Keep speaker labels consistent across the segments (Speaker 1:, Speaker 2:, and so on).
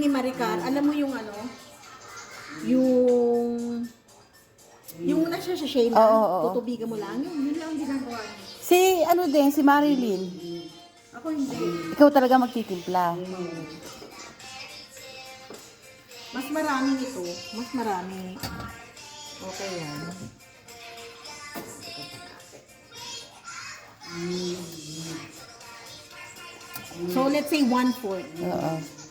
Speaker 1: ni Maricar, alam mo yung ano, yung yung nasa sa shade
Speaker 2: Oo, oo, oo.
Speaker 1: tutubigan mo lang, yun, yun lang ang ginagawa niya.
Speaker 2: Si, ano din, si Marilyn.
Speaker 1: Ako hindi.
Speaker 2: Ikaw talaga magtitimpla.
Speaker 1: Mas marami nito, mas marami. Okay yan. So let's say one-fourth.
Speaker 2: Oo.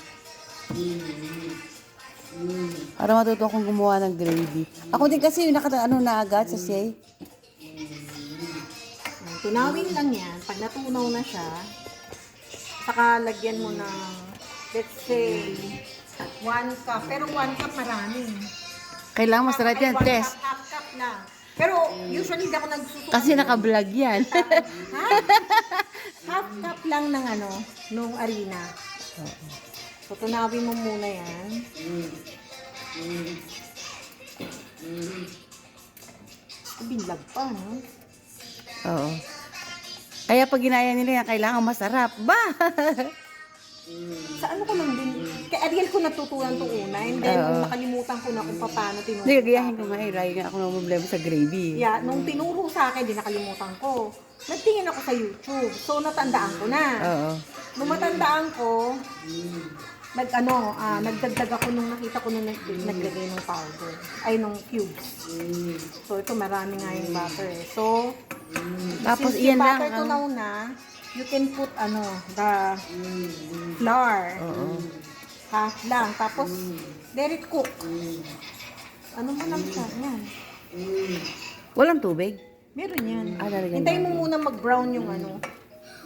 Speaker 2: Para matuto akong gumawa ng gravy. Ako din kasi yung nakata ano na agad sa say.
Speaker 1: Tunawin lang yan. Pag natunaw na siya, saka lagyan mo ng, let's say, one cup. Pero one cup marami.
Speaker 2: Kailangan masarap yan,
Speaker 1: one
Speaker 2: Tess.
Speaker 1: Cup, half cup lang. Pero usually hindi ako nagsusuko.
Speaker 2: Kasi naka-vlog yan.
Speaker 1: Ha? half cup lang ng ano, nung arena. So, tunawin mo muna yan. Binlag pa, no?
Speaker 2: Oo. Kaya pag ginaya nila yan, kailangan masarap. Ba?
Speaker 1: Sa ano ko lang din, kay Ariel ko natutunan to una, and then
Speaker 2: Oo.
Speaker 1: nakalimutan ko na kung paano tinuro.
Speaker 2: Hindi, gagayahin ko nga eh. Lagi nga ako na problema sa gravy.
Speaker 1: Yeah, nung tinuro sa akin, di nakalimutan ko. Nagtingin ako sa YouTube, so natandaan ko na.
Speaker 2: Oo.
Speaker 1: Nung matandaan ko, nag ano, ah, nagdagdag ako nung nakita ko nung nag, naglagay ng powder, ay nung cubes. So ito marami nga yung butter eh. So,
Speaker 2: Tapos
Speaker 1: since
Speaker 2: iyan
Speaker 1: yung
Speaker 2: lang.
Speaker 1: butter
Speaker 2: ang-
Speaker 1: tunaw na, you can put ano, the flour. Half lang. Tapos, let it cook. Ano mo lang siya? Yan.
Speaker 2: Walang tubig.
Speaker 1: Meron yan.
Speaker 2: Ah, lalagyan
Speaker 1: Hintayin
Speaker 2: mo.
Speaker 1: mo muna mag-brown yung ano.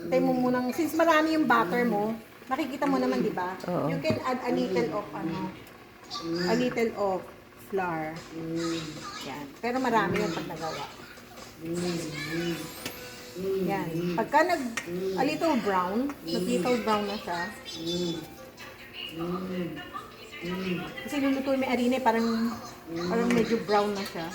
Speaker 1: Hintayin mo muna, since marami yung butter mo, nakikita mo naman, di ba?
Speaker 2: Oo.
Speaker 1: You can add a little of ano, a little of flour. Yan. Pero marami yung pag nagawa. Yan. Pagka nag, a little brown, nag little brown na siya, kasi luluto yung may arine, parang, parang medyo brown na siya.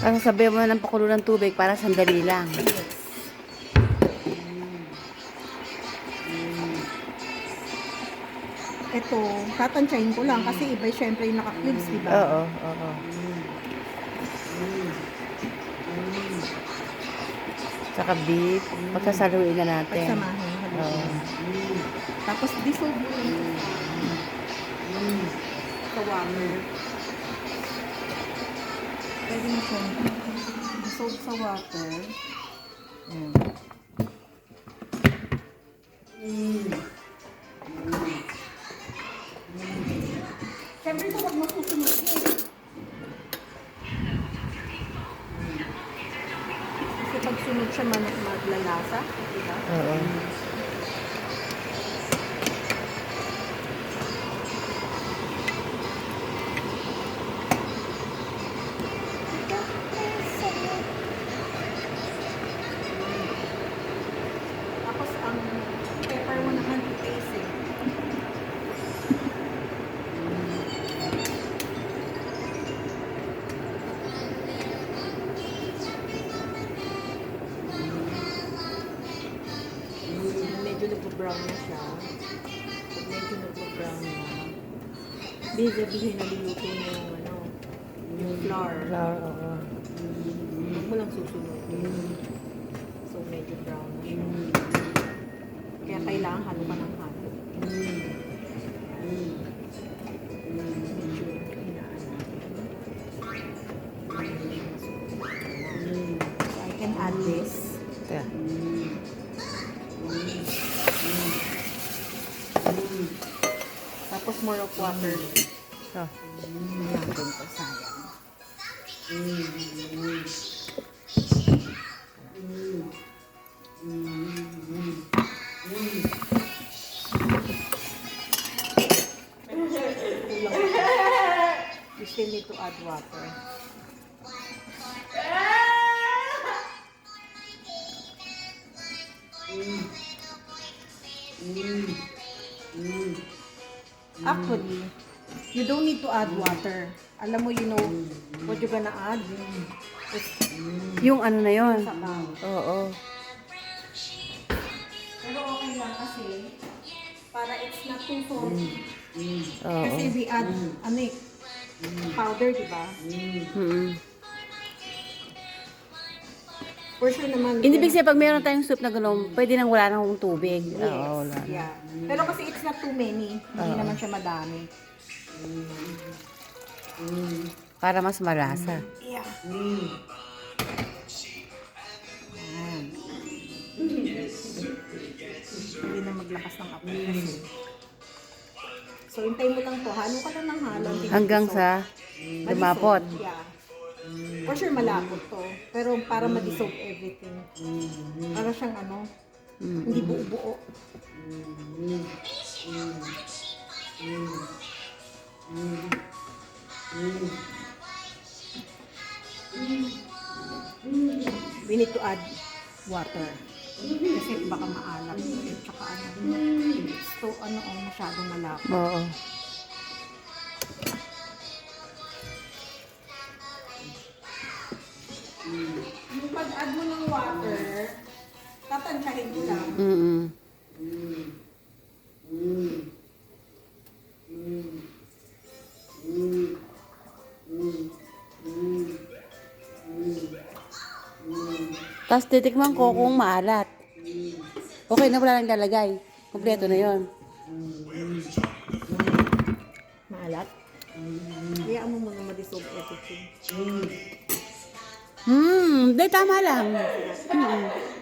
Speaker 2: Tapos sabihan mo na ng pakulo ng tubig para sandali lang.
Speaker 1: Ito, tatansyahin ko lang kasi iba syempre yung naka-cubes, di ba?
Speaker 2: Oo, oo. Saka beef. Pagsasaluin na natin.
Speaker 1: Pagsamahin.
Speaker 2: Oo.
Speaker 1: Tapos dissolve mo lang sa water. Pwede mo siya dissolve sa water. Ayan. Siyempre ito huwag masusunod eh. Kasi pag sunod siya man maglalasa, di ba?
Speaker 2: Oo.
Speaker 1: Tapos Nag-brown na siya. Pag medyo nag-brown na, bisabihin na liluto na yung ano, yung flour.
Speaker 2: Flour, oo.
Speaker 1: Huwag mo lang susunod. So, medyo brown na siya. Kaya kailangan halo ka ng halo. Medyo more of water.
Speaker 2: So,
Speaker 1: Natin to, sayang. You still need to add water. water. Actually, you don't need to add water. Alam mo, you know what you're gonna add? It's
Speaker 2: Yung ano na yon.
Speaker 1: sabaw.
Speaker 2: Oo.
Speaker 1: Pero okay lang kasi para it's not too salty.
Speaker 2: Oo.
Speaker 1: Kasi we add ano eh, powder, di ba?
Speaker 2: Mm-mm.
Speaker 1: For sure naman.
Speaker 2: Hindi big pag meron tayong soup na gano'n, pwede nang wala nang tubig.
Speaker 1: Yes.
Speaker 2: Oo, wala na.
Speaker 1: Yeah. Pero kasi it's not too many. Hindi naman siya madami.
Speaker 2: Para mas malasa.
Speaker 1: Yeah. Yan. Hindi na maglakas ng apoy. So, hintay mo lang to. Halo ka lang ng halo.
Speaker 2: Hanggang sa.
Speaker 1: Madissolve, Yeah. For sure malapot to. Pero para ma-dissolve everything. Para siyang ano, hindi buo-buo. We need to add water. Kasi baka maalat. Tsaka ano. So, ano, oh, masyadong malapot.
Speaker 2: Oo.
Speaker 1: Tatansyahin mo lang.
Speaker 2: Mm-mm. Tapos titikman ko kung maalat. Okay na wala nang lalagay. Kompleto na yon.
Speaker 1: Maalat. Kaya mo muna ma-dissolve everything.
Speaker 2: Hmm, di tama lang. Mm.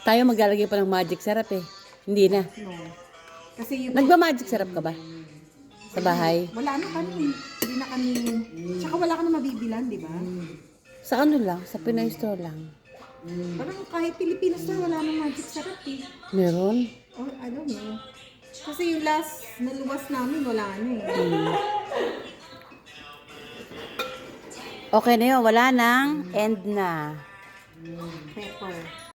Speaker 2: Tayo maglalagay pa ng magic syrup eh. Hindi na.
Speaker 1: No. Kasi yung
Speaker 2: Nagba-magic syrup ka ba? Sa bahay?
Speaker 1: Wala na kami. Hindi na kami. Tsaka wala ka na mabibilan, di ba?
Speaker 2: Sa ano lang? Sa Pinoy store lang.
Speaker 1: Parang kahit Pilipinas na wala nang magic sarap eh.
Speaker 2: Meron?
Speaker 1: Oh, I don't know. Kasi yung last na luwas namin, wala na eh.
Speaker 2: Okay na yun. Wala nang end na.
Speaker 1: Pepper.